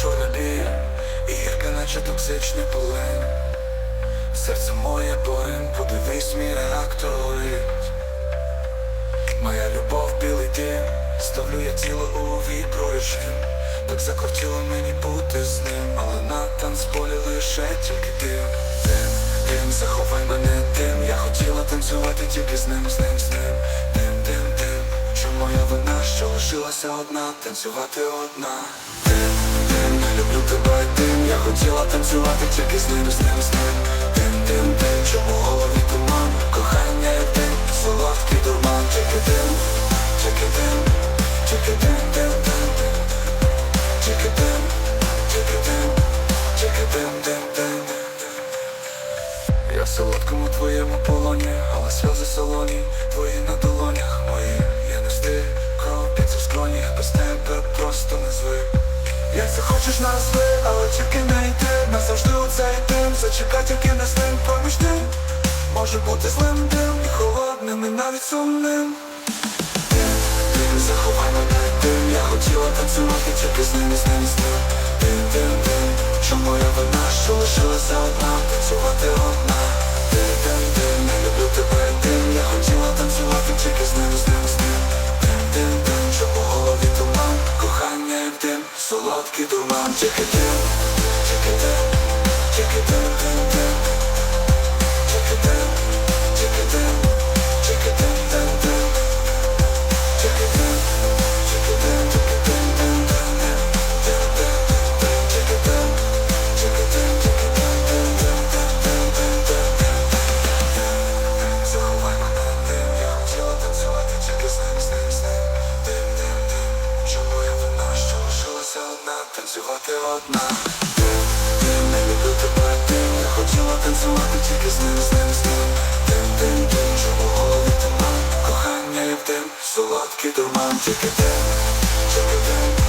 чорнобій І гірка наче токсичний полин Серце моє богин, подивись мій реактор Моя любов білий дим, ставлю я тіло у віброрежим Так закортіло мені бути з ним, але на танцполі лише тільки дим. Дим, дим, заховай мене дим. Я хотіла танцювати тільки з ним, з ним, з ним моя вина, що лишилася одна, танцювати одна. Дим, дим, люблю тебе, дим Я хотіла танцювати тільки з ним, з ним, з ним Дим, дим, дим, чому голові Як захочеш назви, але тільки не йти Назавжди у цей дим, зачекай тільки не з ним. Поміж ти може бути злим дим І холодним, і навіть сумним. Ти, ти, заховай мене дим? Я хотіла танцювати тільки з ним, і з ним, і з ним. Дим, дим, дим, що моя вина, що лишилася одна солодкий дурман танцювати одна. Дим, ти не люблю тебе, ти я хотіла танцювати тільки з ним, з ним, з ним. Тим, тим, тим, що в голові туман, кохання як тим, солодкий дурман, тільки тим, тільки дим